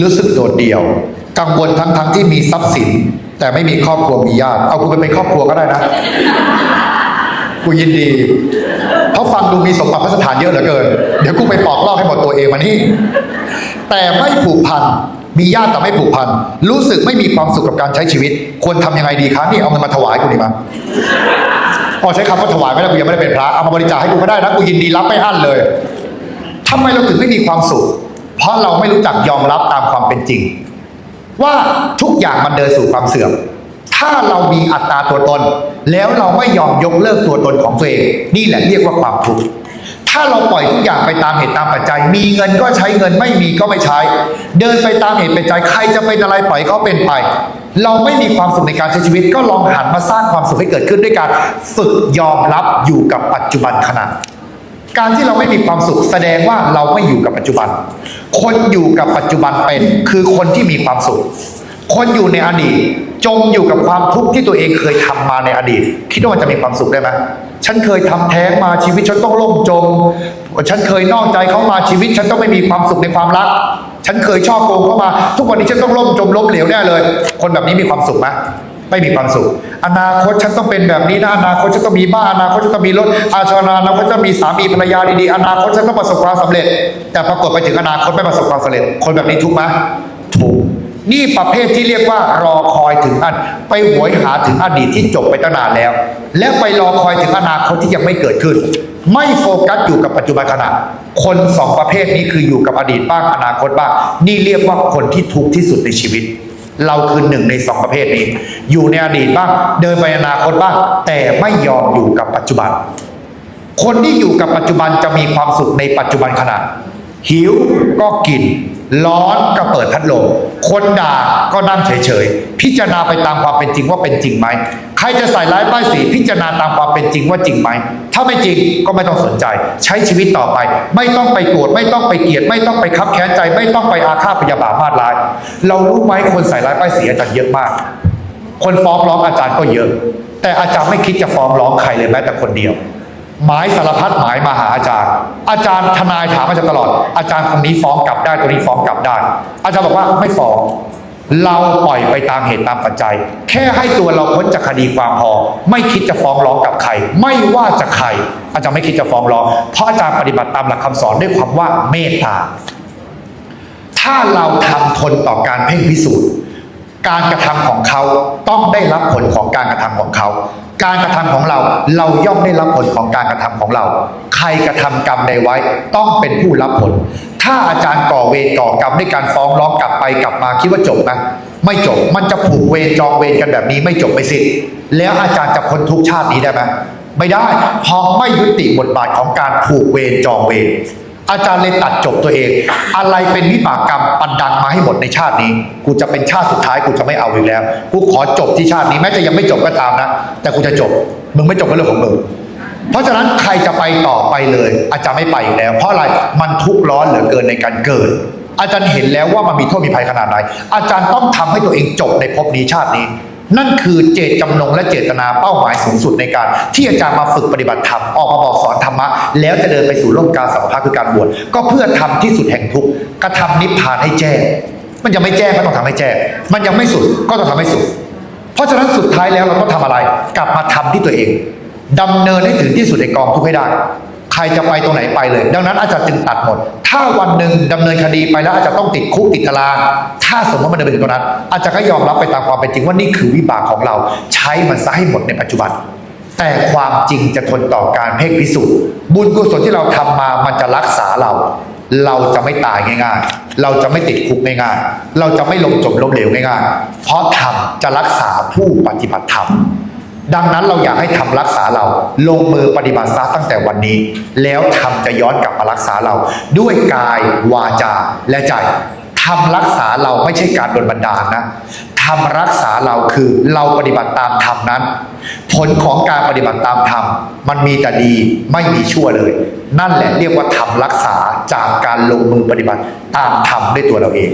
รู้สึกโดดเดี่ยว กังวลทั้งๆที่มีทรัพย์สิน แต่ไม่มีครอบครัวมีญาติ เอากูไปเป็นครอบครัวก็ได้นะ กูยินดี เพราะฟังดูมีสมบัติพระสถานเยอะเหลือเกิน เดี๋ยวกูไปปอกลอกให้หมดตัวเองมานี่ แต่ไม่ผูกพัน มีญาติแต่ไม่ผูกพัน รู้สึกไม่มีความสุขกับการใช้ชีวิต ควรทำยังไงดีคะนี่เอาเงินมาถวายกูดีมาพอใช้คำว่าถวายไม่ได้กูยังไม่ได้เป็นพระ เอามาบริจาคให้กูก็ได้นะกูยินดีรับไม่อั้นเลยทำไมเราถึงไม่มีความสุข เพราะเราไม่รู้จักยอมรับตามความเป็นจริง ว่าทุกอย่างมันเดินสู่ความเสื่อม ถ้าเรามีอัตราตัวตน แล้วเราไม่ยอมยกเลิกตัวตนของตัวเอง นี่แหละเรียกว่าความทุกข์ถ้าเราปล่อยทุกอย่างไปตามเหตุตามปัจจัย มีเงินก็ใช้เงินไม่มีก็ไม่ใช้ เดินไปตามเหตุเป็นใจยใครจะเป็นอะไรปล่อยเขาเป็นไป เราไม่มีความสุขในการใช้ชีวิต ก็ลองหันมาสร้างความสุขให้เกิดขึ้นด้วยการฝึกยอมรับอยู่กับปัจจุบันขณะ การที่เราไม่มีความสุขแสดงว่าเราไม่อยู่กับปัจจุบัน คนอยู่กับปัจจุบันเป็นคือคนที่มีความสุข คนอยู่ในอดีต จมอยู่กับความทุกข์ที่ตัวเองเคยทำมาในอดีต คิดว่ามันจะมีความสุขได้ไหมฉันเคยทำแท้งมาชีวิตฉันต้องล่มจม ฉันเคยนอกใจเขามาชีวิต ฉันต้องไม่มีความสุขในความรัก ฉันเคยชอบโกงเข้ามา ทุกวันนี้ฉันต้องล่มจมล้มเหลวแน่เลย คนแบบนี้มีความสุขไหม ไม่มีความสุข อนาคตฉันต้องเป็นแบบนี้นะอนาคตฉันต้องมีบ้านอนาคตฉันต้องมีรถอาชนาอนาคตฉันมีสามีภรรยาดีๆอนาคตฉันต้องประสบความสำเร็จ แต่ปรากฏไปถึงอนาคตไม่ประสบความสำเร็จ คนแบบนี้ทุกข์ไหมถูกนี่ประเภทที่เรียกว่ารอคอยถึงอันไปหวยหาถึงอดีตที่จบไปตั้งนานแล้ว แล้วไปรอคอยถึงอนาคตที่ยังไม่เกิดขึ้น ไม่โฟกัสอยู่กับปัจจุบันขณะ คนสองประเภทนี้คืออยู่กับอดีตบ้างอนาคตบ้าง นี่เรียกว่าคนที่ทุกข์ที่สุดในชีวิต เราคือหนึ่งในสองประเภทนี้ อยู่ในอดีตบ้าง เดินไปอนาคตบ้าง แต่ไม่ยอมอยู่กับปัจจุบัน คนที่อยู่กับปัจจุบันจะมีความสุขในปัจจุบันขณะหิวก็กิน ร้อนก็เปิดพัดลม คนด่าก็นั่งเฉยๆ พิจารณาไปตามความเป็นจริงว่าเป็นจริงไหม ใครจะใส่ร้ายป้ายสีพิจารณาตามความเป็นจริงว่าจริงไหม ถ้าไม่จริงก็ไม่ต้องสนใจ ใช้ชีวิตต่อไป ไม่ต้องไปโกรธไม่ต้องไปเกลียด ไม่ต้องไปคับแค้นใจ ไม่ต้องไปอาฆาตพยาบาทมาดร้าย เรารู้ไหมคนใส่ร้ายป้ายสีอาจารย์เยอะมาก คนฟ้องร้องอาจารย์ก็เยอะ แต่อาจารย์ไม่คิดจะฟ้องร้องใครเลยแม้แต่คนเดียว หมายสารพัดหมายมาหาอาจารย์ อาจารย์ทนายถามอาจารย์ตลอด อาจารย์คนนี้ฟ้องกลับได้ตัวนี้ฟ้องกลับได้ อาจารย์บอกว่าไม่ฟ้อง เราปล่อยไปตามเหตุตามปัจจัย แค่ให้ตัวเราพ้นจากคดีความพอ ไม่คิดจะฟ้องร้องกับใคร ไม่ว่าจะใคร อาจารย์ไม่คิดจะฟ้องร้อง เพราะอาจารย์ปฏิบัติตามหลักคำสอนด้วยความว่าเมตตา ถ้าเราทำทนต่อการเพ่งพิสูจน์การกระทำของเขาต้องได้รับผลของการกระทำของเขา การกระทำของเรา เราย่อมได้รับผลของการกระทำของเรา ใครกระทำกรรมใดไว้ ต้องเป็นผู้รับผล ถ้าอาจารย์ก่อเวรก่อกรรมด้วยการฟ้องร้องกลับไปกลับมาคิดว่าจบไหมไม่จบมันจะผูกเวรจองเวรกันแบบนี้ไม่จบไม่สิ้นแล้วอาจารย์จะพ้นทุกชาตินี้ได้ไหมไม่ได้เพราะไม่ยุติบทบาทของการผูกเวรจองเวร อาจารย์เลยตัดจบตัวเอง อะไรเป็นวิบากกรรมปันดังมาให้หมดในชาตินี้ กูจะเป็นชาติสุดท้ายกูจะไม่เอาอีกแล้ว กูขอจบที่ชาตินี้แม้จะยังไม่จบก็ตามนะ แต่กูจะจบ มึงไม่จบก็เรื่องของมึงเพราะฉะนั้นใครจะไปต่อไปเลย อาจารย์ไม่ไปอีกแล้ว เพราะอะไรมันทุกข์ร้อนเหลือเกินในการเกิด อาจารย์เห็นแล้วว่ามันมีโทษมีภัยขนาดไหนอาจารย์ต้องทำให้ตัวเองจบในภพนี้ชาตินี้ นั่นคือเจตจำนงและเจตนาเป้าหมายสูงสุดในการ ที่อาจารย์มาฝึกปฏิบัติธรรมออกมาบอกสอนธรรมะ แล้วจะเดินไปสู่โลกการสัมภาคือการบวชก็เพื่อทำที่สุดแห่งทุกข์กระทำนิพพานให้แจ้ง มันยังไม่แจ้งก็ต้องทำให้แจ้ง มันยังไม่สุดก็ต้องทำให้สุด เพราะฉะนั้นสุดท้ายแล้วเราต้องทำอะไร กลับมาทำที่ตัวเองดำเนินให้ถึงที่สุดในกองทุกข์ให้ได้ รจะไปตรงไหนไปเลย ดังนั้นอาจารย์จึงตัดหมด ถ้าวันหนึ่งดำเนินคดีไปแล้วอาจจะต้องติดคุกติดตาราง ถ้าสมมติมันเดินตรงนั้น อาจารย์ก็ยอมรับไปตามความเป็นจริงว่านี่คือวิบากของเรา ใช้มันซะให้หมดในปัจจุบัน แต่ความจริงจะทนต่อการเพ่งพิสูจน์ บุญกุศลที่เราทำมามันจะรักษาเรา เราจะไม่ตายง่ายๆ เราจะไม่ติดคุกง่ายๆ เราจะไม่ลงจมล้มเหลวง่ายๆ เพราะธรรมจะรักษาผู้ปฏิบัติธรรม ดังนั้นเราอยากให้ทำรักษาเรา ลงมือปฏิบัติซะตั้งแต่วันนี้ แล้วทำจะย้อนกลับมารักษาเรา ด้วยกายวาจาและใจทำรักษาเราไม่ใช่การโดนบันดาลนะทำรักษาเราคือเราปฏิบัติตามธรรมนั้น ผลของการปฏิบัติตามธรรมมันมีแต่ดีไม่มีชั่วเลย นั่นแหละเรียกว่าทำรักษาจากการลงมือปฏิบัติตามธรรมด้วยตัวเราเอง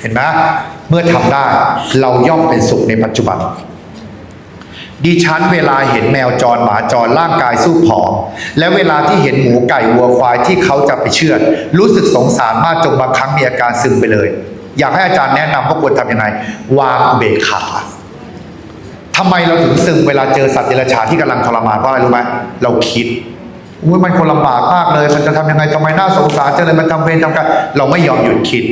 เห็นไหมเมื่อทำได้เราย่อมเป็นสุขในปัจจุบัน ดิฉันเวลาเห็นแมวจรหมาจรร่างกายสู้ผอม และเวลาที่เห็นหมูไก่วัวควายที่เขาจะไปเชือด รู้สึกสงสารมากจนบางครั้งมีอาการซึมไปเลย อยากให้อาจารย์แนะนำว่าควรทำยังไง วางเบกขาทำไมเราถึงซึมเวลาเจอสัตว์เดรัจฉานที่กำลังทรมานเพราะอะไรรู้ไหมเราคิดอุ้ยมันคนลำบากมากเลย มันจะทำยังไงทำไมน่าสงสารจังเลยมันทำเวรทำกรรมเราไม่ยอมหยุดคิด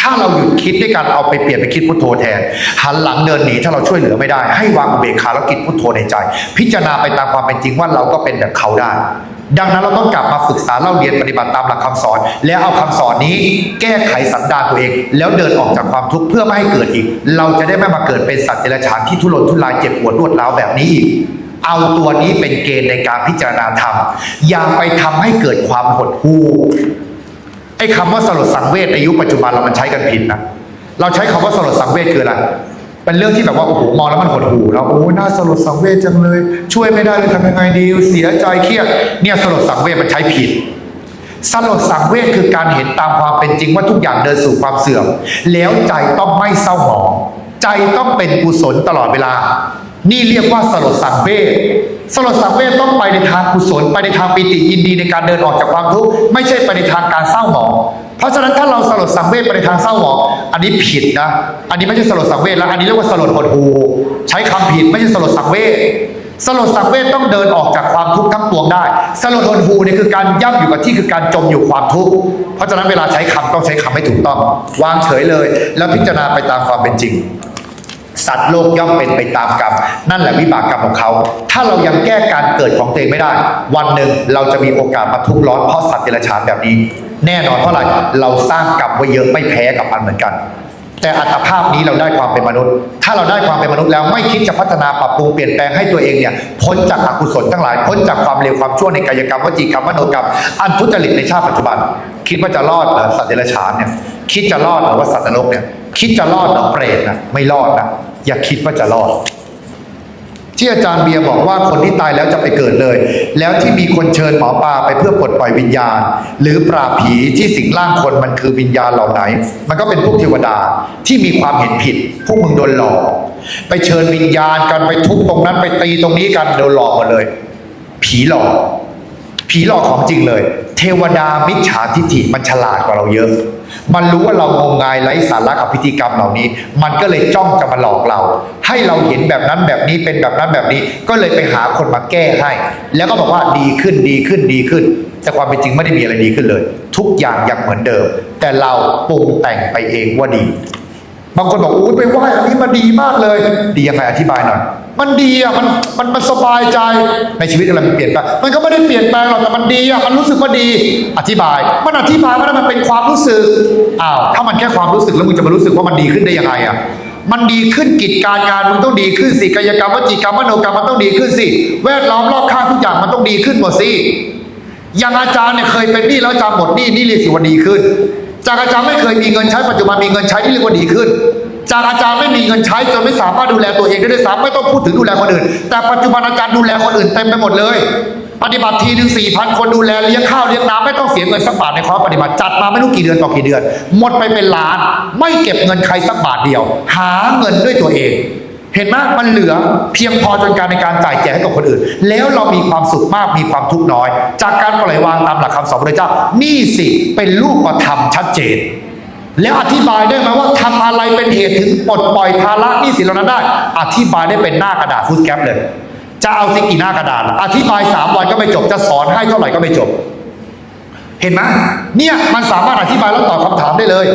ถ้าเราหยุดคิดด้วยการเอาไปเปลี่ยนไปคิดพุทโธแทน หันหลังเดินหนีถ้าเราช่วยเหลือไม่ได้ ให้วางอุเบกขาแล้วคิดพุทโธในใจ พิจารณาไปตามความเป็นจริงว่าเราก็เป็นแบบเขาได้ ดังนั้นเราต้องกลับมาฝึกษาเล่าเรียนปฏิบัติตามหลักคำสอน แล้วเอาคำสอนนี้ แก้ไขสันดานตัวเอง แล้วเดินออกจากความทุกข์เพื่อไม่ให้เกิดอีก เราจะได้ไม่มาเกิดเป็นสัตว์เดรัจฉานที่ทุรนทุรายเจ็บปวดรวดร้าวแบบนี้อีกเอาตัวนี้เป็นเกณฑ์ในการพิจารณาธรรมอย่าไปทำให้เกิดความหดหู่ ไอ้คำว่าสลดสังเวชในยุคปัจจุบันเรามันใช้กันผิดนะเราใช้คำว่าสลดสังเวชคืออะไรเป็นเรื่องที่แบบว่าโอ้โหมองแล้วมันหดหูแล้วโอ้ยน่าสลดสังเวชจังเลย ช่วยไม่ได้เลยทำยังไงดีเสียใจเครียดเนี่ยสลดสังเวชมันใช้ผิดสลดสังเวชคือการเห็นตามความเป็นจริงว่าทุกอย่างเดินสู่ความเสื่อม แล้วใจต้องไม่เศร้าหมอง ใจต้องเป็นกุศลตลอดเวลา นี่เรียกว่าสลดสังเวชสลดสังเวชต้องไปในทางกุศล ไปในทางปิติยินดีในการเดินออกจากความทุกข์ไม่ใช่ไปในทางการเศร้าหมองเพราะฉะนั้นถ้าเราสลดสังเวชไปในทางเศร้าหมองอันนี้ผิดนะ อันนี้ไม่ใช่สลดสังเวชแล้ว อันนี้เรียกว่าสลดหดหูใช้คำผิดไม่ใช่สลดสังเวชสลดสังเวชต้องเดินออกจากความทุกข์ทั้งปวงได้สลดหดหูเนี่ยคือการย่ำอยู่กับที่คือการจมอยู่ความทุกข์เพราะฉะนั้นเวลาใช้คำต้องใช้คำให้ถูกต้อง วางเฉยเลย แล้วพิจารณาไปตามความเป็นจริง สัตว์โลกย่อมเป็นไปตามกรรม นั่นแหละวิบากกรรมของเขา ถ้าเรายังแก้การเกิดของตัวเองไม่ได้ วันหนึ่งเราจะมีโอกาสมาทุกข์ร้อนเพราะสัตว์เดรัจฉานแบบนี้ แน่นอนเพราะอะไรเราสร้างกรรมไว้เยอะไม่แพ้กับมันเหมือนกัน แต่อัตภาพนี้เราได้ความเป็นมนุษย์ ถ้าเราได้ความเป็นมนุษย์แล้วไม่คิดจะพัฒนาปรับปรุงเปลี่ยนแปลงให้ตัวเองเนี่ยพ้นจากอกุศลทั้งหลาย พ้นจากความเลวความชั่วในกายกรรมวจีกรรมมโนกรรม อันทุจริตในชาติปัจจุบัน คิดว่าจะรอดเหรอสัตว์เดรัจฉานเนี่ยคิดจะรอดเหรอว่าสัตว์นรกเนี่ยคิดจะรอดเหรอเปรตนะไม่รอดนะ อย่าคิดว่าจะรอด ที่อาจารย์เบียร์บอกว่าคนที่ตายแล้วจะไปเกิดเลย แล้วที่มีคนเชิญหมอปลาไปเพื่อปลดปล่อยวิญญาณ หรือปราบผีที่สิงร่างคนมันคือวิญญาณเหล่าไหน มันก็เป็นพวกเทวดาที่มีความเห็นผิด พวกมึงโดนหลอก ไปเชิญวิญญาณกันไปทุบตรงนั้นไปตีตรงนี้กันโดนหลอกหมดเลย ผีหลอก ผีหลอกของจริงเลย เทวดามิจฉาทิฏฐิมันฉลาดกว่าเราเยอะ มันรู้ว่าเรางมงายไร้สาระกับพิธีกรรมเหล่านี้ มันก็เลยจ้องจะมาหลอกเรา ให้เราเห็นแบบนั้นแบบนี้เป็นแบบนั้นแบบนี้ ก็เลยไปหาคนมาแก้ให้ แล้วก็บอกว่าดีขึ้นดีขึ้นดีขึ้น แต่ความเป็นจริงไม่ได้มีอะไรดีขึ้นเลย ทุกอย่างยังเหมือนเดิม แต่เราปรุงแต่งไปเองว่าดี บางคนบอกอุ้ยไปไหว้อันนี้มันดีมากเลย ดียังไงอธิบายหน่อยมันดีอะมันมันมันสบายใจในชีวิตอะไรมันเปลี่ยนไปมันก็ไม่ได้เปลี่ยนแปลงหรอกแต่มันดีอะมันรู้สึกว่าดี อธิบาย มันอธิบายว่ามันเป็นความรู้สึกอ้าวถ้ามันแค่ความรู้สึกแล้วมึงจะมารู้สึกว่ามันดีขึ้นได้ยังไงอะมันดีขึ้นกิจการงานมึงต้องดีขึ้นสิกายกรรมวจีกรรมมโนกรรมมันต้องดีขึ้นสิแวดล้อมรอบข้างทุกอย่างมันต้องดีขึ้นหมดสิอย่างอาจารย์เนี่ยเคยเป็นนี้แล้วจารย์หมดนี้นี่เรียกสิว่าดีขึ้น จากอาจารย์ไม่เคยมีเงินใช้ปัจจุบันมีเงินใช้ที่เรียกว่าดีขึ้น จากอาจารย์ไม่มีเงินใช้จนไม่สามารถดูแลตัวเองได้ด้วยซ้ำไม่ต้องพูดถึงดูแลคนอื่น แต่ปัจจุบันอาจารย์ดูแลคนอื่นเต็มไปหมดเลย ปฏิบัติทีหนึ่งสี่พันคนดูแลเลี้ยงข้าวเลี้ยงน้ำไม่ต้องเสียเงินสักบาทในคอร์สปฏิบัติจัดมาไม่รู้กี่เดือนต่อกี่เดือน หมดไปเป็นล้าน ไม่เก็บเงินใครสักบาทเดียว หาเงินด้วยตัวเอง เห็นไหมมันเหลือเพียงพอจนการในการจ่ายแจกให้กับคนอื่น แล้วเรามีความสุขมากมีความทุกข์น้อย จากการปล่อยวางตามหลักคำสอนพระเจ้า นี่สิเป็นรูปธรรมชัดเจน แล้วอธิบายได้ไหมว่าทำอะไรเป็นเหตุถึงปลดปล่อยภาระนี้สิเหล่านั้นได้ อธิบายได้เป็นหน้ากระดาษฟุตแคปเลย จะเอาสิกี่หน้ากระดาษ อธิบายสามวันก็ไม่จบจะสอนให้เท่าไหร่ก็ไม่จบ เห็นไหมเนี่ยมันสามารถอธิบายแล้วตอบคำถามได้เลย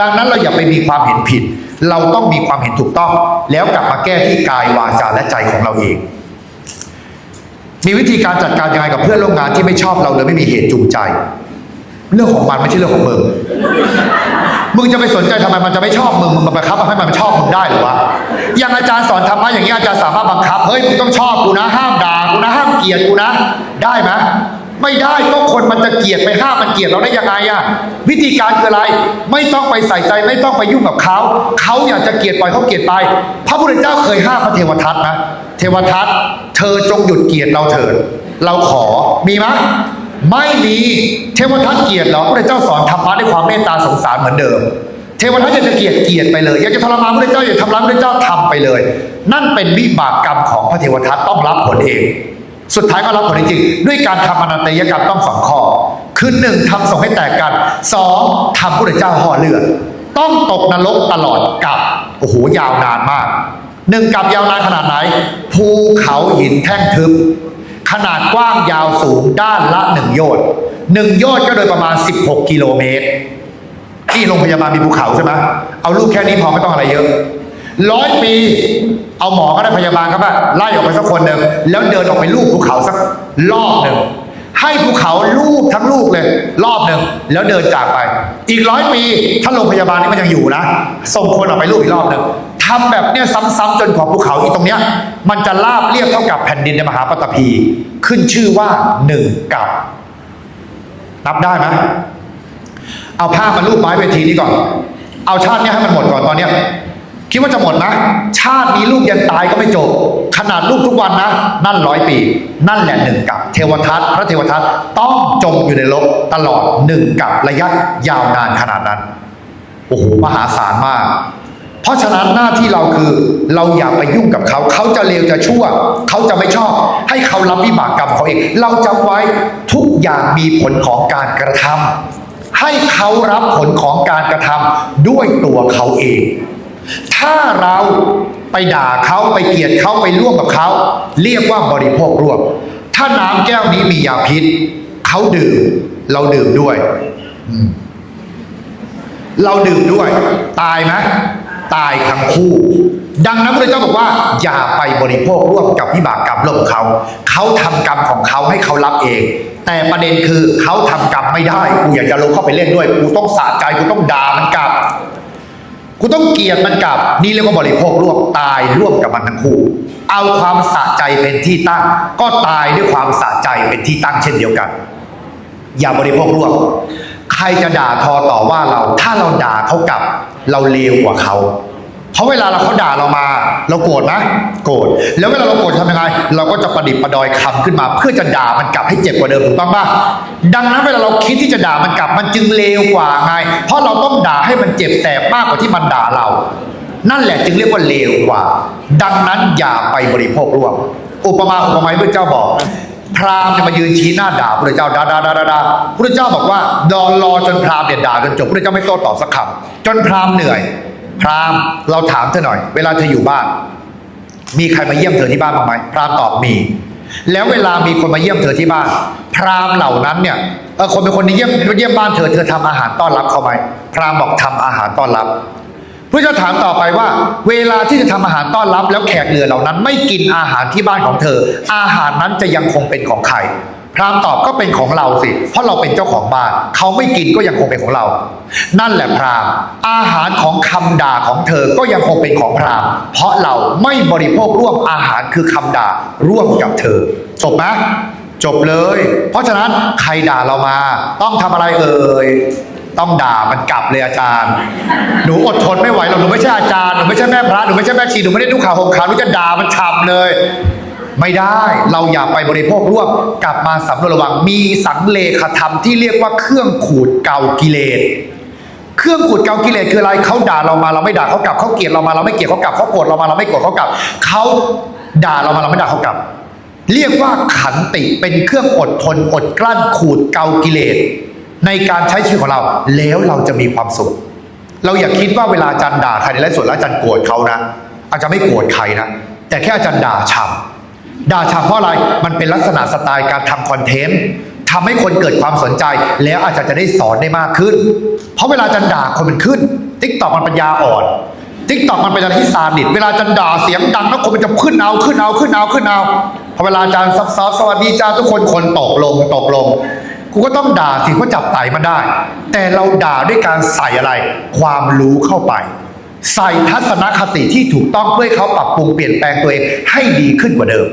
ดังนั้นเราอย่าไปมีความเห็นผิด เราต้องมีความเห็นถูกต้อง แล้วกลับมาแก้ที่กายวาจาและใจของเราเอง มีวิธีการจัดการยังไงกับเพื่อนร่วมงานที่ไม่ชอบเราเลยไม่มีเหตุจูงใจ เรื่องของมันไม่ใช่เรื่องของมึงมึงจะไปสนใจทำไมมันจะไม่ชอบมึงมึงมาบังคับให้มันชอบมึงได้หรือวะอย่างอาจารย์สอนธรรมะอย่างนี้อาจารย์สามารถบังคับเฮ้ยมึงต้องชอบกูนะห้ามด่ากูนะห้ามเกลียดกูนะ ได้ไหม ไม่ได้ก็คนมันจะเกลียดไปห้ามมันเกลียดเราได้ยังไงอะวิธีการคืออะไร ไม่ต้องไปใส่ใจ ไม่ต้องไปยุ่งกับเขาเขาอยากจะเกลียดปล่อยเขาเกลียดไป พระพุทธเจ้าเคยห้ามพระเทวทัตนะเทวทัตเธอจงหยุดเกลียดเราเถิดเราขอมีไหมไม่มีเทวทัตเกลียดเหรอพระเจ้าสอนธรรมะด้วยความเมตตาสงสารเหมือนเดิม เทวทัตอยากจะเกลียดเกลียดไปเลยอยากจะทรมานพระเจ้าอยากทำร้ายพระเจ้าทำไปเลย นั่นเป็นวิบากกรรมของพระเทวทัตต้องรับผลเอง สุดท้ายก็รับผลจริงๆด้วยการทำอนันตยกรรมต้องสองข้อ คือหนึ่งทำส่งให้แตกกันสองทำพระเจ้าห่อเลือดต้องตกนรกตลอดกับโอ้โหยาวนานมากหนึ่งกับยาวนานขนาดไหน ภูเขาหินแท่งทึบ ขนาดกว้างยาวสูงด้านละหนึ่งโยชน์หนึ่งโยชน์ก็โดยประมาณ 16 กิโลเมตร ที่โรงพยาบาลมีภูเขาใช่ไหมเอารูปแค่นี้พอไม่ต้องอะไรเยอะร้อยปี เอาหมอก็ได้พยาบาลครับว่าไล่ออกไปสักคนหนึ่งแล้วเดินออกไปลูบภูเขาสักรอบหนึ่งให้ภูเขาลูบทั้งลูกเลย รอบหนึ่งแล้วเดินจากไป อีกร้อยปีถ้าโรงพยาบาลนี้มันยังอยู่นะส่งคนออกไปลูบอีกรอบหนึ่งทำแบบเนี้ยซ้ำๆจนกว่าภูเขาอีกตรงเนี้ย มันจะราบเรียบเท่ากับแผ่นดินในมหาปฐพี ขึ้นชื่อว่าหนึ่งกับ นับได้ไหมเอาผ้ามาลูบไม้เวทีนี้ก่อน เอาชาติเนี้ยให้มันหมดก่อนตอนเนี้ย คิดว่าจะหมดนะชาตินี้ลูกยันตายก็ไม่จบ ขนาดลูกทุกวันนะ นั่นร้อยปี นั่นแหละหนึ่งกับ เทวทัตพระเทวทัตต้องจมอยู่ในโลกตลอดหนึ่งกับระยะยาวนานขนาดนั้นโอ้โหมหาศาลมาก เพราะฉะนั้นหน้าที่เราคือเราอย่าไปยุ่งกับเขา เขาจะเลวจะชั่ว เขาจะไม่ชอบ ให้เขารับวิบากกรรมเขาเอง เราจำไว้ทุกอย่างมีผลของการกระทำให้เขารับผลของการกระทำด้วยตัวเขาเอง ถ้าเราไปด่าเขาไปเกลียดเขาไปร่วมกับเขา เรียกว่าบริโภคร่วม ถ้าน้ำแก้วนี้มียาพิษเขาดื่ม เราดื่มด้วย เราดื่มด้วย ตายไหมตายทั้งคู่ ดังนั้นพระเจ้าบอกว่า อย่าไปบริโภคร่วมกับวิบากกรรมร่วมกับเขา เขาทำกรรมของเขาให้เขารับเอง แต่ประเด็นคือเขาทำกรรมไม่ได้ กูอยากจะลงเข้าไปเล่นด้วย กูต้องสะใจ กูต้องด่ามันกลับ คุณต้องเกลียดมันกลับ นี่เรียกว่าบริโภคร่วมตายร่วมกับมันทั้งคู่ เอาความสะใจเป็นที่ตั้ง ก็ตายด้วยความสะใจเป็นที่ตั้งเช่นเดียวกัน อย่าบริโภคร่วม ใครจะด่าทอต่อว่าเรา ถ้าเราด่าเขากลับ เราเลวกว่าเขา เพราะเวลาเราเขาด่าเรามา เราโกรธไหมโกรธแล้วเวลาเราโกรธทำยังไง เราก็จะประดิษฐ์ประดอยคำขึ้นมา เพื่อจะด่ามันกลับให้เจ็บกว่าเดิมถูกต้องปะดังนั้นเวลาเราคิดที่จะด่ามันกลับมันจึงเลวกว่าไง เพราะเราต้องด่าให้มันเจ็บแสบมากกว่าที่มันด่าเรา นั่นแหละจึงเรียกว่าเลวกว่า ดังนั้นอย่าไปบริโภคร่วมอุปมาอุปไมยพระเจ้าบอก พราหมณ์จะมายืนชี้หน้าด่าพระเจ้าด่าด่าด่าด่าด่าพระเจ้าบอกว่าดอนรอจนพราหมณ์เนี่ยด่าจนจบพระเจ้าไม่โต้ตอบสักคำจนพราหมณ์เหนื่อย พรามเราถามเธอหน่อย เวลาเธออยู่บ้าน มีใครมาเยี่ยมเธอที่บ้านบ้างไหมพรามตอบมี แล้วเวลามีคนมาเยี่ยมเธอที่บ้าน พรามเหล่านั้นเนี่ยเออคนเป็นคนที่เยี่ยมเยี่ยมบ้านเธอเธอทำอาหารต้อนรับเขาไหมพรามบอกทำอาหารต้อนรับพระเจ้าถามต่อไปว่า เวลาที่จะทำอาหารต้อนรับ แล้วแขกเหลือเหล่านั้น ไม่กินอาหารที่บ้านของเธอ อาหารนั้นจะยังคงเป็นของใครพรามตอบก็เป็นของเราสิ เพราะเราเป็นเจ้าของบ้าน เขาไม่กินก็ยังคงเป็นของเรา นั่นแหละพราหมณ์อาหารของคำด่าของเธอก็ยังคงเป็นของพราหมณ์เพราะเราไม่บริโภคร่วมอาหารคือคำด่าร่วมกับเธอ จบไหมจบเลย เพราะฉะนั้นใครด่าเรามา ต้องทำอะไรเอ่ยต้องด่ามันกลับเลยอาจารย์ หนูอดทนไม่ไหวหรอกหนูไม่ใช่อาจารย์หนูไม่ใช่แม่พระหนูไม่ใช่แม่ชีหนูไม่ได้ดูข่าวหงข่าวหนูจะด่ามันฉ่ำเลย ไม่ได้เราอย่าไปบริโภคร่วมกลับมาสำรวจระวังมีสังเลขธรรมที่เรียกว่าเครื่องขูดเกากิเลส เครื่องขูดเกากิเลสคืออะไรเขาด่าเรามาเราไม่ด่าเขากลับเขาเกลียดเรามาเราไม่เกลียดเขากลับเขาโกรธเรามาเราไม่โกรธเขากลับเขาด่าเรามาเราไม่ด่าเขากลับ เรียกว่าขันติเป็นเครื่องอดทนอดกลั้นขูดเกากิเลสในการใช้ชีวิตของเรา แล้วเราจะมีความสุข เราอย่าคิดว่าเวลาอาจารย์ด่าใครในไลฟ์สดแล้วอาจารย์โกรธเขานะอาจารย์ไม่โกรธใครนะแต่แค่อาจารย์ด่าฉ่ำด่าฉ่ำเพราะอะไรมันเป็นลักษณะสไตล์การทำคอนเทนต์ ทำให้คนเกิดความสนใจ แล้วอาจารย์จะได้สอนได้มากขึ้น เพราะเวลาอาจารย์ด่าคนมันขึ้นติ๊กตอกมันปัญญาอ่อนติ๊กตอกมันเป็นอะไรที่ซาดิสเวลาอาจารย์ด่าเสียงดังแล้วคนมันจะขึ้นเอาขึ้นเอาขึ้นเอาขึ้นเอาพอเวลาอาจารย์ซับซ้อนสวัสดีจ้าทุกคนคนตกลงตกลงกูก็ต้องด่าสิก็จับไต่มันได้ แต่เราด่าด้วยการใส่อะไร ความรู้เข้าไป ใส่ทัศนคติที่ถูกต้องเพื่อเขาปรับปรุงเปลี่ยนแปลงตัวเองให้ดีขึ้นกว่าเดิม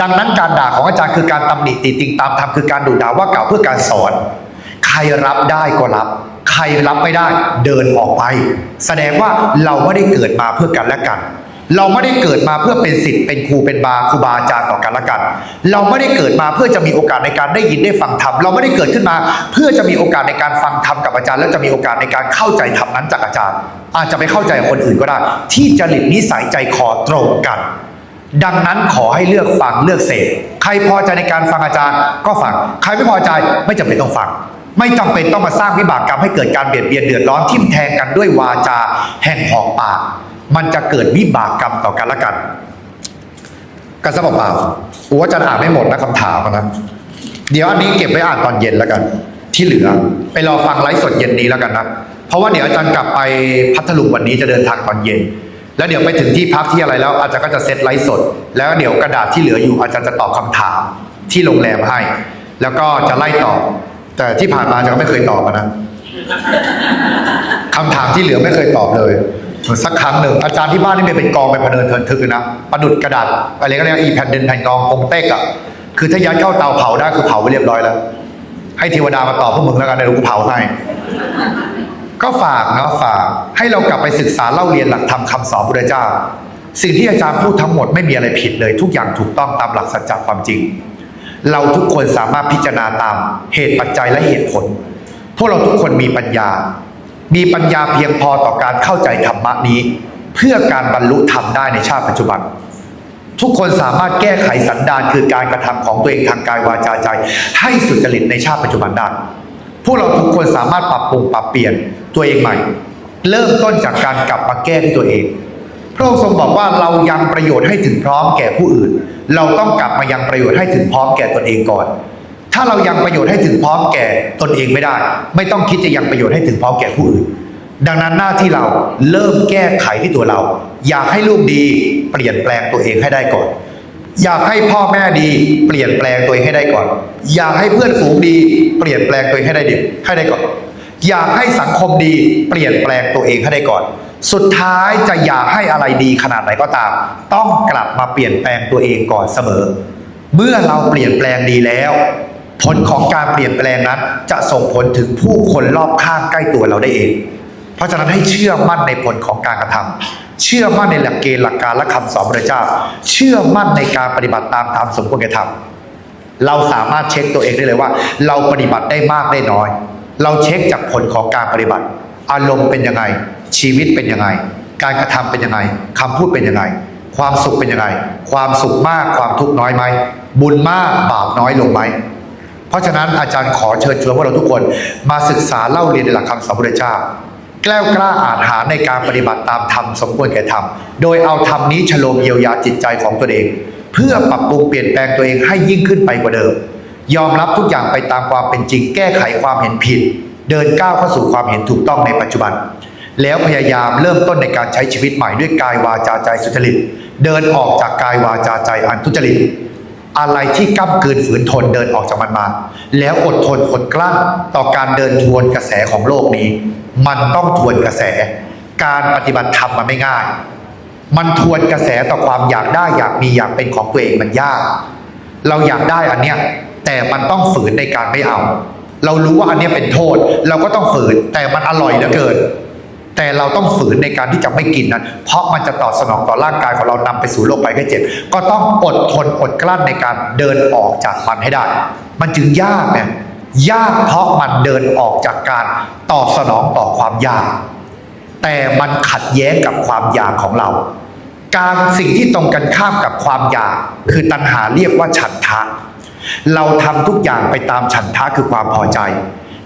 ดังนั้นการด่าของอาจารย์คือการตำหนิติติงตามธรรมคือการดุด่าว่าเก่าเพื่อการสอน ใครรับได้ก็รับ ใครรับไม่ได้เดินออกไป แสดงว่าเราไม่ได้เกิดมาเพื่อกันและกัน เราไม่ได้เกิดมาเพื่อเป็นศิษย์เป็นครูเป็นบาครูบาอาจารย์ต่อกันและกัน เราไม่ได้เกิดมาเพื่อจะมีโอกาสในการได้ยินได้ฟังธรรมเราไม่ได้เกิดขึ้นมา เพื่อจะมีโอกาสในการฟังธรรมกับอาจารย์ และจะมีโอกาสในการเข้าใจธรรมนั้นจากอาจารย์ อาจจะไปเข้าใจคนอื่นก็ได้ ที่จริตนิสัยใจคอตรงกัน ดังนั้นขอให้เลือกฟังเลือกเสพใครพอใจในการฟังอาจารย์ก็ฟัง ใครไม่พอใจไม่จำเป็นต้องฟัง ไม่จำเป็นต้องมาสร้างวิบากกรรมให้เกิดการเบียดเบียนเดือดร้อนทิ่มแทงกันด้วยวาจาแห่งหอกปาก มันจะเกิดวิบากกรรมต่อกันละกันกันซะเปล่าๆกูว่าจะอ่านไม่หมดนะคำถามนะเดี๋ยวอันนี้เก็บไว้อ่านตอนเย็นแล้วกัน ที่เหลือ ไปรอฟังไลฟ์สดเย็นนี้แล้วกันนะเพราะว่าเดี๋ยวอาจารย์กลับไปพัทลุงวันนี้จะเดินทางตอนเย็น แล้วเดี๋ยวไปถึงที่พักที่อะไรแล้วอาจารย์ก็จะเซตไลฟ์สด แล้วเดี๋ยวกระดาษที่เหลืออยู่อาจารย์จะตอบคำถามที่โรงแรมให้ แล้วก็จะไล่ตอบ แต่ที่ผ่านมาอาจารย์ก็ไม่เคยตอบนะคำถามที่เหลือไม่เคยตอบเลยสักครั้งหนึ่งอาจารย์ที่บ้านนี่เป็นกองเป็นพเนินเทินทึกนะประดุดกระดาษอะไรก็เรียกว่าอีแผ่นดินแผ่นกองคงเต็กอะคือถ้ายัดเข้าเตาเผาได้คือเผาไปเรียบร้อยแล้ว ให้เทวดามาตอบพวกมึงแล้วกันในรูปเผาให้ ก็ฝากนะฝากให้เรากลับไปศึกษาเล่าเรียนหลักธรรมคำสอนพระเจ้า สิ่งที่อาจารย์พูดทั้งหมดไม่มีอะไรผิดเลย ทุกอย่างถูกต้องตามหลักสัจจความจริง เราทุกคนสามารถพิจารณาตามเหตุปัจจัยและเหตุผล พวกเราทุกคนมีปัญญา มีปัญญาเพียงพอต่อการเข้าใจธรรมะนี้ เพื่อการบรรลุธรรมได้ในชาติปัจจุบันทุกคนสามารถแก้ไขสันดานคือการกระทำของตัวเองทางกายวาจาใจ ให้สุจริตในชาติปัจจุบันได้ วกเราทุกคนสามารถปรับปรุงปรับเปลี่ยนตัวเองใหม่ เริ่มต้นจากการกลับมาแก้ที่ตัวเอง พระองค์ทรงบอกว่าเรายังประโยชน์ให้ถึงพร้อมแก่ผู้อื่น เราต้องกลับมายังประโยชน์ให้ถึงพร้อมแก่ตนเองก่อน ถ้าเรายังประโยชน์ให้ถึงพร้อมแก่ตนเองไม่ได้ ไม่ต้องคิดจะยังประโยชน์ให้ถึงพร้อมแก่ผู้อื่น ดังนั้นหน้าที่เราเริ่มแก้ไขที่ตัวเรา อยากให้ลูกดีเปลี่ยนแปลงตัวเองให้ได้ก่อน อยากให้พ่อแม่ดีเปลี่ยนแปลงตัวเองให้ได้ก่อน อยากให้เพื่อนฝูงดี เปลี่ยนแปลงตัวเองให้ได้ดีให้ได้ก่อน อยากให้สังคมดี เปลี่ยนแปลงตัวเองให้ได้ก่อน สุดท้ายจะอยากให้อะไรดีขนาดไหนก็ตาม ต้องกลับมาเปลี่ยนแปลงตัวเองก่อนเสมอ เมื่อเราเปลี่ยนแปลงดีแล้ว ผลของการเปลี่ยนแปลงนั้น จะส่งผลถึงผู้คนรอบข้างใกล้ตัวเราได้เอง เพราะฉะนั้นให้เชื่อมั่นในผลของการกระทำเชื่อมั่นในหลักเกณฑ์หลักการและคำสอนพระเจ้า เชื่อมั่นในการปฏิบัติตามตามสมควรแก่ทำเราสามารถเช็คตัวเองได้เลยว่า เราปฏิบัติได้มากได้น้อย เราเช็คจากผลของการปฏิบัติ อารมณ์เป็นยังไง ชีวิตเป็นยังไง การกระทำเป็นยังไงคำพูดเป็นยังไง ความสุขเป็นยังไง ความสุขมากความทุกข์น้อยไหมบุญมากบาปน้อยลงไหมเพราะฉะนั้นอาจารย์ขอเชิญชวนพวกเราทุกคน มาศึกษาเล่าเรียนในหลักคำสอนพระเจ้า กล้วกล้าอาจหาในการปฏิบัติตามธรรมสมควรแก่ธรรม โดยเอาธรรมนี้ฉลมเยียวยาจิตใจของตนเอง เพื่อปรับปรุงเปลี่ยนแปลงตัวเองให้ยิ่งขึ้นไปกว่าเดิม ยอมรับทุกอย่างไปตามความเป็นจริง แก้ไขความเห็นผิด เดินก้าวเข้าสู่ความเห็นถูกต้องในปัจจุบัน แล้วพยายามเริ่มต้นในการใช้ชีวิตใหม่ด้วยกายวาจาใจสุจริต เดินออกจากกายวาจาใจอันทุจริต อะไรที่ก้ำกืนฝืนทนเดินออกจากมันมา แล้วอดทนอดกลั้นต่อการเดินทวนกระแสของโลกนี้ มันต้องทวนกระแส การปฏิบัติธรรมมันไม่ง่าย มันทวนกระแสต่อความอยากได้อยากมีอยากเป็นของตัวเองมันยาก เราอยากได้อันเนี้ยแต่มันต้องฝืนในการไม่เอา เรารู้ว่าอันเนี้ยเป็นโทษ เราก็ต้องฝืนแต่มันอร่อยเหลือเกิน แต่เราต้องฝืนในการที่จะไม่กินนั้น เพราะมันจะตอบสนองต่อร่างกายของเรานำไปสู่โรคภัยไข้เจ็บ ก็ต้องอดทนอดกลั้นในการเดินออกจากมันให้ได้ มันจึงยากเนี่ยยากเพราะมันเดินออกจากการตอบสนองต่อความยาก แต่มันขัดแย้งกับความอยากของเรา การสิ่งที่ตรงกันข้ามกับความอยาก คือตัณหาเรียกว่าฉันทะ เราทำทุกอย่างไปตามฉันทะคือความพอใจ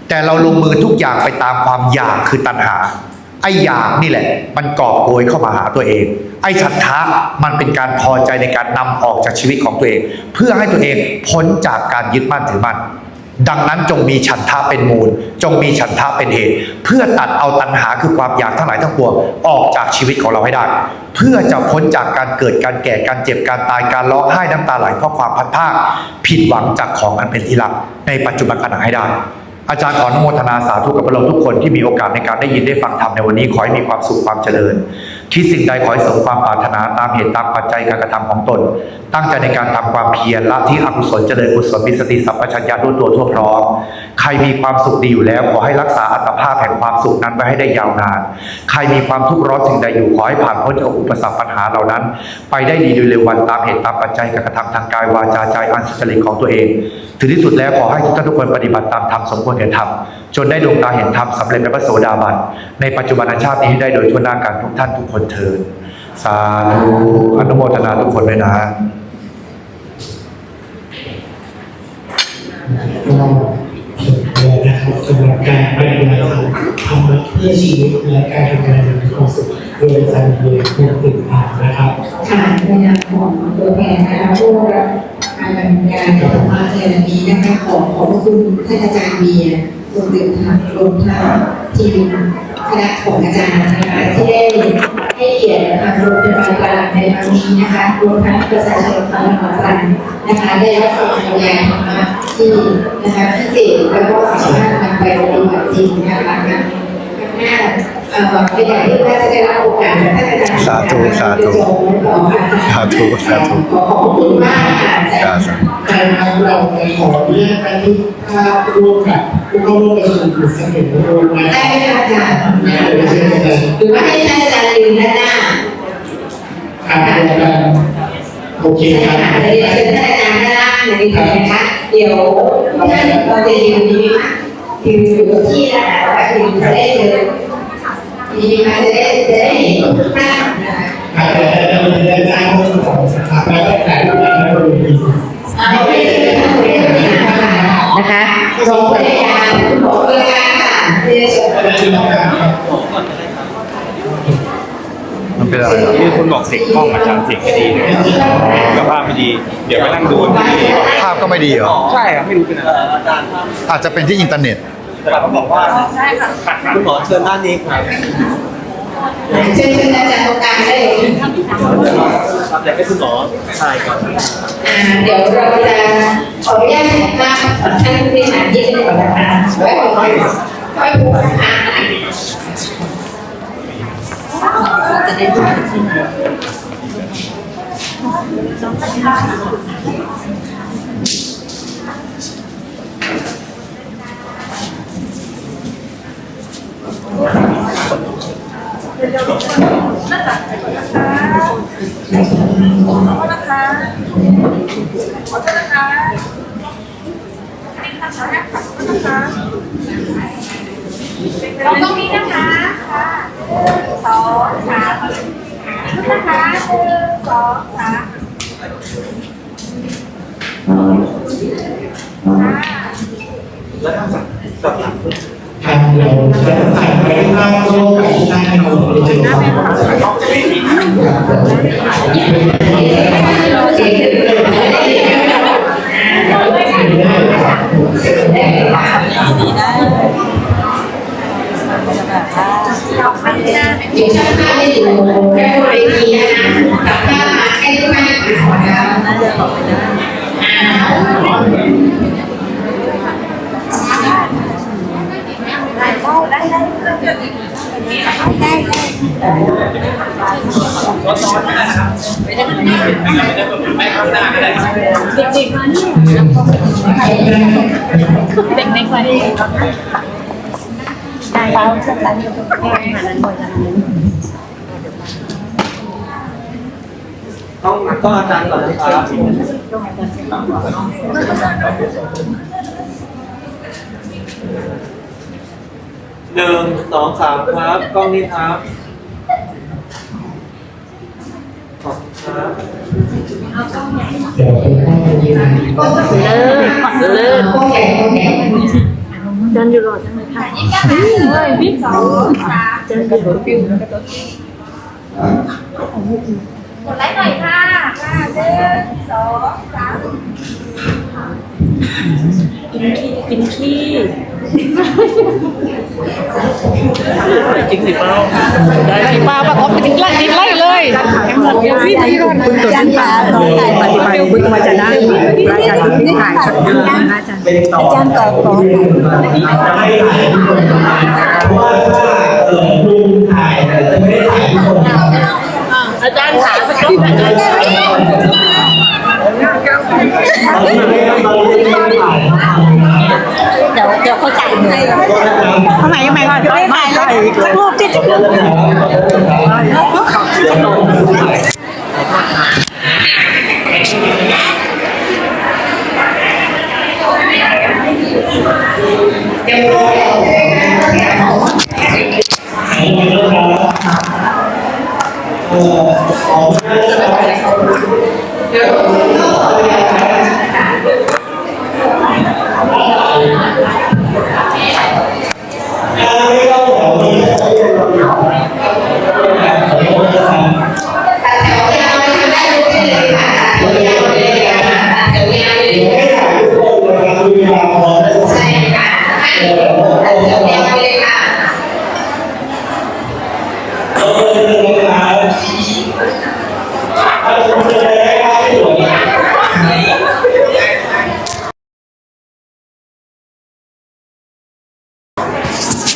แต่เราลงมือทุกอย่างไปตามความอยากคือตัณหา ไอ้อยากนี่แหละ มันก่อโกยเข้ามาหาตัวเอง ไอ้ฉันทะมันเป็นการพอใจในการนำออกจากชีวิตของตัวเอง เพื่อให้ตัวเองพ้นจากการยึดมั่นถือมั่นดังนั้นจงมีฉันทะเป็นมูล จงมีฉันทะเป็นเหตุ เพื่อตัดเอาตัณหาคือความอยากทั้งหลายทั้งปวงออกจากชีวิตของเราให้ได้ เพื่อจะพ้นจากการเกิดการแก่การเจ็บการตายการร้องไห้น้ำตาไหลเพราะความพัดภาคผิดหวังจากของอันเป็นที่รักในปัจจุบันขณะให้ได้ อาจารย์ขออนุโมทนาสาธุกับพวกเราทุกคนที่มีโอกาสในการได้ยินได้ฟังธรรมในวันนี้ขอให้มีความสุขความเจริญ คิดสิ่งใดขอให้สมความปรารถนาตามเหตุตามปัจจัยการกระทำของตน ตั้งใจในการทำความเพียรละที่อกุศลเจริญกุศลมีสติสัมปชัญญะด้วยตัวทั่วพร้อม ใครมีความสุขดีอยู่แล้ว ขอให้รักษาอัตภาพแห่งความสุขนั้นไว้ให้ได้ยาวนาน ใครมีความทุกข์ร้อนสิ่งใดอยู่ขอให้ผ่านพ้นจากอุปสรรคปัญหาเหล่านั้น ไปได้ดีโดยเร็ววันตามเหตุตามปัจจัยการกระทำทางกายวาจาใจอันสุจริตของตัวเอง ถึงที่สุดแล้วขอให้ทุกท่านทุกคนปฏิบัติตามธรรมสมควรแก่ธรรม จนได้ดวงตาเห็นธรรมสำเร็จเป็นพระโสดาบันในปัจจุบันชาตินี้ให้ได้โดยทั่วหน้ากันทุกท่านทุกคนเทินสาธุอนุโมทนาทุกคนเลยนะก็นะครับสำหรับการปฏิบัติธรรมธรรมะเพื่อชีวิตและการทำงานอย่างมีความสุขโดยอาจารย์เบียร์คุณตื่นทานะครับค่ะในนามของตัวแทนนะคะผู้รับ การดำเนินการธรรมะในวันนี้นะคะขอขอบคุณท่านอาจารย์เบียร์คุณตื่นทางรวมทั้งทีมคณะของอาจารย์นะคะที่ได้ให้เกียรติทางโรงพยาบาลตลาดในวันนี้นะคะรวมทั้งประชาชนชาวจังหวัดตรังนะคะได้รับฟังบรรยายธรรมะที่นะคะพิเศษแล้วก็สามารถนำไปปฏิบัติจริงนะคะงานหน้า เอ่อไม่ได้ที่ว่าจะได้รับโอกาสจากท่านอาจารย์สาธุสาธุสาธุสาธุขอขอบคุณมากค่ะอาจารย์การทำเราในขอเรียกไปที่ภาพร่วมกับผู้เข้าร่วมประชุมคือเสนอรวมนะได้ไหมคะอาจารย์เดี๋ยวเชิญอาจารย์หรือว่าให้ท่านอาจารย์ลืมด้านหน้าอ่านรวมกันโอเคใช่ครับค่ะเดี๋ยวเชิญท่านอาจารย์ด้านล่างเลยดีกว่านะคะเดี๋ยวท่านเราจะยืนดีไหมคะยืนอยู่กับที่นะคะแล้วก็ยืนจะได้เลย ดีไหมคะจะได้จะได้เห็นหน้านะคะอาจารย์คนสองนะครับแล้วก็แต่ละท่านก็มีเอาไม่ได้เลยค่ะไม่ได้เลยนะคะนะคะรองผู้ในวยการคุณหมอเวลาค่ะเรียนเชิญอาจารย์ต้องการครับมันเป็นอะไรครับมีคนบอกเสียงกล้องอาจารย์เสียงไม่ดีเลยกับภาพไม่ดี เดี๋ยวไปนั่งดูที่นี่ภาพก็ไม่ดีเหรอ ใช่ครับไม่รู้เป็นอะไรอาจารย์อาจจะเป็นที่อินเทอร์เน็ต แต่เขาบอกว่าใช่ค่ะคุณหมอเชิญด้านนี้ครับเชิญท่านอาจารย์ตรงกลางได้เลยครับอยากให้คุณหมอถ่ายก่อนอ่าเดี๋ยวเราจะขออนุญาตลาท่านผู้บริหารที่จะก่อนนะคะไว้ก่อนค่อยพูดนะคะจะได้พูดที่ไหน เราต้องมีนะคะค่ะหนึ่งสองสามนะคะหนึ่งสองสาม ทางเราจะถ่ายไปภาพร่วมกับท่านเราในจุดนี้ครับอยู่ช่างภาพได้อยู่แค่บนเวทีนะคะกลับภาพมาให้ทุกท่านนะคะน่าจะตอบไปได้ ต้องต้องอาจารย์ก่อนนะครับหนึ่งสองสามครับกล้องนี้ครับขอบคุณครับ เดี๋ยวเป็นข้อมูลที่เลิกเลิกโอเคโอเคยี่สิบเลยพี่สองสามกดไลค์หน่อยค่ะค่ะหนึ่งสองสาม จริงสิเปล่ามาแบบเอาไปถึงไล่ดินไล่เลยเดี๋ยวพี่พี่ก่อนจันยาตอนไหนปฏิบัติคุยมาจะได้อาจารย์นี่ถ่ายสักนิดนะอาจารย์เป็นต่ออาจารย์ก่อนก่อนจะให้ถ่ายทุกคนเพราะว่าถ้าเออลุงถ่ายแต่จะไม่ได้ถ่ายทุกคนอาจารย์ถามสักนิดอ เดี๋ยวเดี๋ยวเขาจ่ายให้ทำไมทำไมก่อนไม่ถ่ายเลยสักรูปที่จะเดี๋ยวเราจะเออ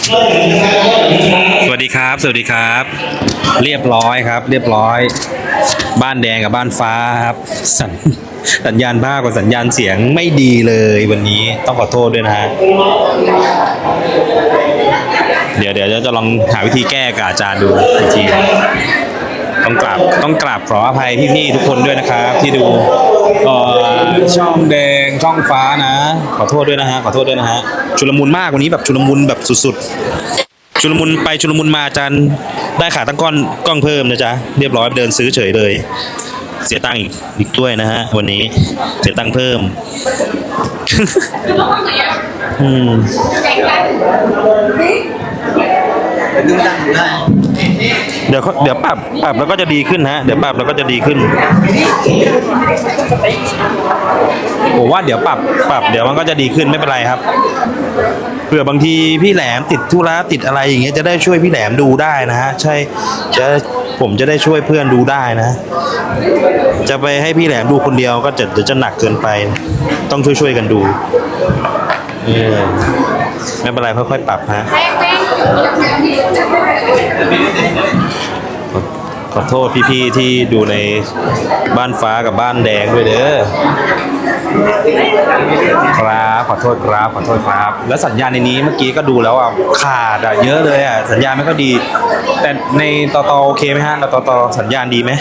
สวัสดีครับ สวัสดีครับ เรียบร้อยครับ เรียบร้อย บ้านแดงกับบ้านฟ้าครับ สัญสัญญาณภาพกับสัญญาณเสียงไม่ดีเลยวันนี้ต้องขอโทษด้วยนะฮะเดี๋ยวเดี๋ยวจะลองหาวิธีแก้กับอาจารย์ดูอีกทีต้องกราบต้องกราบขออภัยพี่ๆทุกคนด้วยนะครับ ที่ดูเอ่อช่องแดง ช่องฟ้านะ ขอโทษด้วยนะฮะขอโทษด้วยนะฮะชุลมุนมากวันนี้แบบชุลมุนแบบสุดๆ ชุลมุนไปชุลมุนมาอาจารย์ได้ขาตั้งก้อนกล้องเพิ่มนะจ๊ะเรียบร้อยเดินซื้อเฉยเลย เสียตังค์อีกอีกด้วยนะฮะวันนี้เสียตังค์เพิ่มอืม เดี๋ยวเขาเดี๋ยวปรับปรับแล้วก็จะดีขึ้นฮะเดี๋ยวปรับแล้วก็จะดีขึ้นผมว่าเดี๋ยวปรับปรับ เดี๋ยวมันก็จะดีขึ้นไม่เป็นไรครับเผื่อบางทีพี่แหลมติดธุระติดอะไรอย่างเงี้ยจะได้ช่วยพี่แหลมดูได้นะฮะใช่จะผมจะได้ช่วยเพื่อนดูได้นะ จะไปให้พี่แหลมดูคนเดียวก็จะจะหนักเกินไป ต้องช่วยช่วยๆกันดูเออ ไม่เป็นไรค่อยๆปรับฮะขอโทษพี่ๆที่ดูในบ้านฟ้ากับบ้านแดงด้วยเด้อครับขอโทษครับขอโทษครับ แล้วสัญญาณในนี้เมื่อกี้ก็ดูแล้วอะขาดอะเยอะเลยอะสัญญาณไม่ก็ดี แต่ในต่อตอโอเคไหมฮะต่อต่อสัญญาณดีไหม